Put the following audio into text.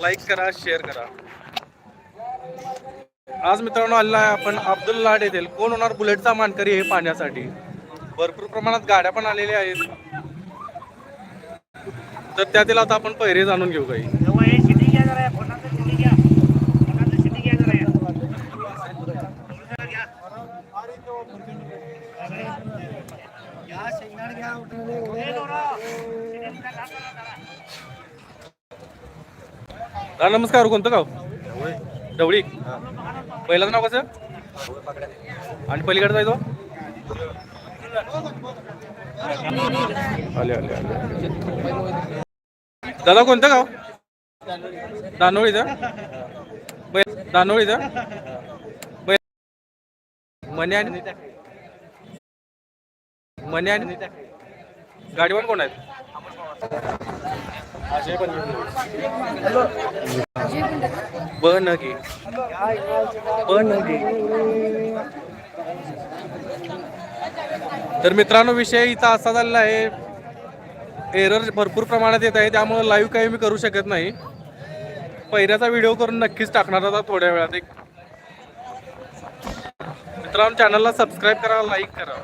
Like करा share करा. आज मित्रांनो आलेला आहे आपण अब्दुल लाड येथील. कोण होणार बुलेटचा मानकरी हे पाहण्यासाठी? भरपूर प्रमाणात गाड्या पण आलेल्या आहेत. तर त्यातील आता आपण पहिरे जाणून घेऊ काही. हे घ्या जरा फोनाचं शिटी घ्या फोनाचं शिटी घ्या जरा घ्या घ्या शेंगदाणे घ्या हे नमस्कार कोणतं गाव? ढवळी. पहिल्याचं नाव कसं? आणि पलीकडे जायचो आले आले आले दादा कोणतं गाव? दानोळीचं? बै- दानोळीचं? बै- मने आणि मने आणि गाडीवर कोण आहेत? अजय पण बनगी तर मित्रांनो विषय इथं असा झालेला आहे. एरर भरपूर प्रमाणात येत आहे त्यामुळे लाईव्ह काही मी करू शकत नाही. पहिल्याचा व्हिडिओ करून नक्कीच टाकणार आता थोड्या वेळात एक. मित्रांनो चॅनलला सबस्क्राईब करा लाईक करा.